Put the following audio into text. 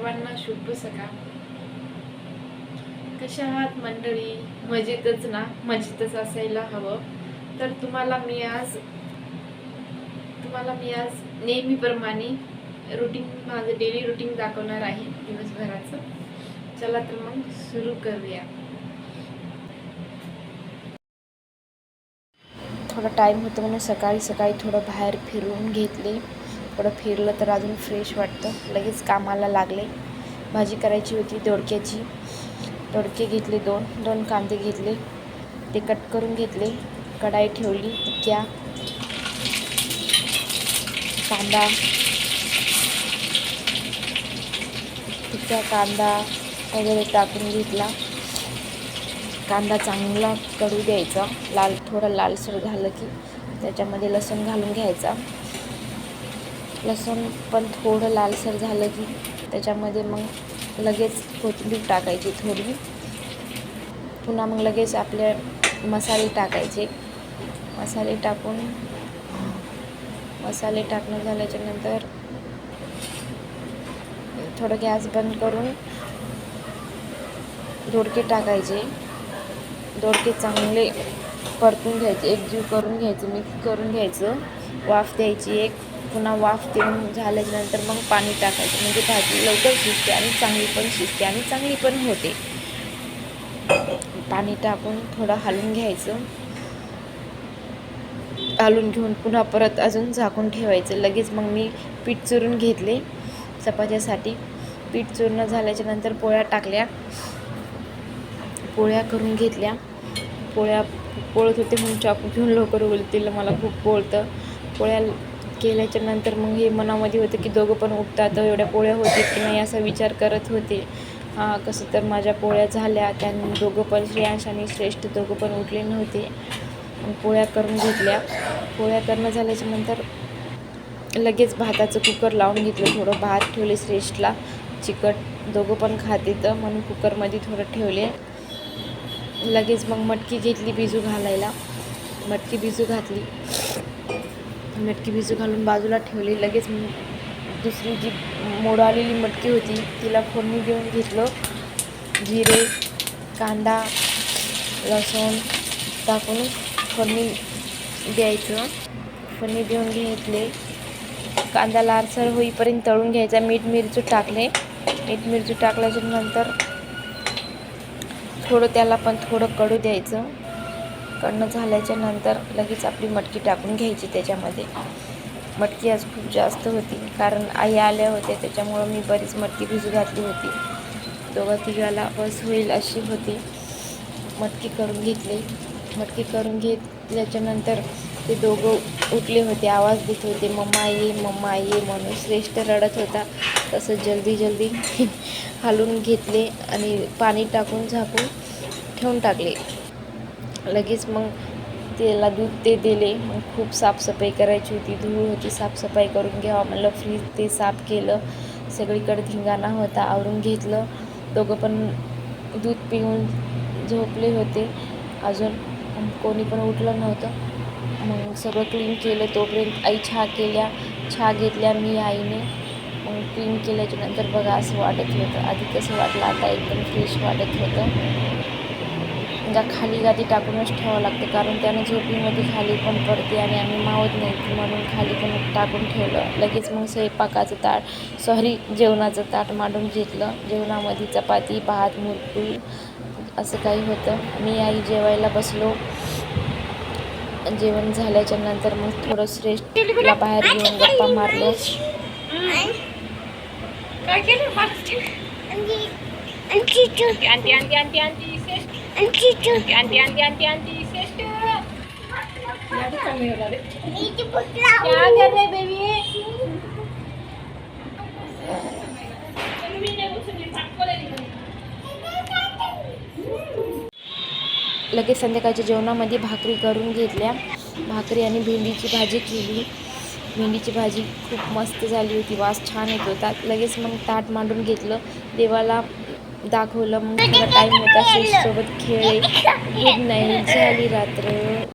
सर्वांना शुभ सकाळ. कशा आहात मंडळी? मजेतच ना? मजेतच असायला हवं. तर तुम्हाला मी आज तुम्हाला मी आज नेहमीप्रमाणे रुटीन माझं डेली रुटीन दाखवणार आहे दिवसभराचं. चला तर मग सुरू करूया. थोडा टाईम होतं म्हणून सकाळी सकाळी थोडं बाहेर फिरून घेतले. थोडं फिरलं तर अजून फ्रेश वाटतं. लगेच कामाला लागले. भाजी करायची होती दोडक्याची. दोडके घेतले दोन दोन कांदे घेतले. ते कट करून घेतले. कढाई ठेवली क्या कांदा. तिथ्या कांदा वगैरे टाकून घेतला. कांदा चांगला कढू द्यायचा. लाल थोडा लालसर झालं की त्याच्यामध्ये लसूण घालून घ्यायचा. लसूण पण थोडं लालसर झालं की त्याच्यामध्ये मग लगेच कोथिंबीर टाकायची थोडी. पुन्हा मग लगेच आपले मसाले टाकायचे. मसाले टाकून मसाले टाकणं झाल्याच्यानंतर थोडं गॅस बंद करून दोडके टाकायचे. दोडके चांगले परतून घ्यायचे एकजीव करून घ्यायचे मिक्स करून घ्यायचं. वाफ द्यायची एक. पुन्हा वाफ देऊन झाल्याच्यानंतर मग पाणी टाकायचं. म्हणजे भाजी लवकर शिजते आणि चांगली पण शिजते आणि चांगली पण होते. पाणी टाकून थोडं हलवून घ्यायचं. हलून घेऊन पुन्हा परत अजून झाकून ठेवायचं. लगेच मग मी पीठ चुरून घेतले चपात्यासाठी. पीठ चूर्ण झाल्याच्यानंतर पोळ्या टाकल्या. पोळ्या करून घेतल्या. पोळ्या पोळत होते म्हणून चाकू घेऊन लवकर उलतील मला खूप पोळतं. पोळ्या केल्याच्यानंतर मग हे मनामध्ये होतं की दोघं पण उठतात एवढ्या पोळ्या होतील की नाही असा विचार करत होते. हां कसं तर माझ्या पोळ्या झाल्या. त्या दोघं पण श्रेयांश आणि श्रेष्ठ दोघं पण उठले नव्हते. पोळ्या करून घेतल्या. पोळ्या करणं झाल्याच्यानंतर लगेच भाताचं कुकर लावून घेतलं. थोडं भात ठेवले श्रेष्ठला. चिकट दोघं पण खाते तर म्हणून कुकरमध्ये थोडं ठेवले. लगेच मग मटकी घेतली बिजू घालायला. मटकी बिजू घातली. मटकी भिजू घालून बाजूला ठेवली. लगेच दुसरी जी मोड आलेली मटकी होती तिला फोडणी देऊन घेतलं. जिरे कांदा लसूण टाकून फोडणी द्यायचं. फोडणी देऊन घेतले. कांदा लालसर होईपर्यंत तळून घ्यायचा. मीठ मिरची टाकले. मीठ मिरची टाकल्याच्या नंतर थोडं त्याला पण थोडं कडू द्यायचं. कडनं झाल्याच्यानंतर लगेच आपली मटकी टाकून घ्यायची त्याच्यामध्ये. मटकी आज खूप जास्त होती. कारण आई आल्या होत्या त्याच्यामुळं मी बरीच मटकी भिजू घातली होती. दोघं तिघाला बस होईल अशी होती. मटकी करून घेतली. मटकी करून घेतल्याच्यानंतर ते दोघं उठले होते आवाज देत होते मम्मा ये मम्मा ये म्हणून श्रेष्ठ रडत होता. तसं जल्दी जल्दी हालून घेतले आणि पाणी टाकून झाकून ठेवून टाकले. लगेच मग त्याला दूध ते दिले. मग खूप साफसफाई करायची होती. धूळ होती साफसफाई करून घ्यावा म्हणलं. फ्रीज ते साफ केलं. सगळीकडे धिंगाणा होता आवरून घेतलं. दोघं पण दूध पिऊन झोपले होते. अजून कोणी पण उठलं नव्हतं. मग सगळं क्लीन केलं. तोपर्यंत आई चहा केल्या. चहा घेतल्या मी आईने. मग क्लीन केल्याच्यानंतर बघा असं वाटत होतं. आधी कसं वाटलं? आता एकदम फ्रेश वाटत होतं. म्हणजे खाली गादी टाकूनच ठेवावं लागतं कारण त्यानं झोपीमध्ये खाली पण पडते आणि आम्ही मावत नाही. म्हणून खाली पण टाकून ठेवलं. लगेच मग स्वयंपाकाचं ताट सॉरी जेवणाचं ताट मांडून घेतलं. जेवणामध्ये चपाती भात मुरकुल असं काही होतं. मी आई जेवायला बसलो. जेवण झाल्याच्यानंतर मग थोडं श्रेष्ठला बाहेर घेऊन गप्पा मारलो काय केलं? आंटी आंटी आंटी आंटी श्रेष्ठ. क्या कर रहे बेबी लगेच संध्याकाळच्या जेवणामध्ये भाकरी करून घेतल्या. भाकरी आणि भेंडीची भाजी केली. भेंडीची भाजी खूप मस्त झाली होती. वास छान येत होता. लगेच मग ताट मांडून घेतलं. देवाला दाखवलं मग थोडा टाईम होता सोबत खेळले गुड नाईट झाली रात्र.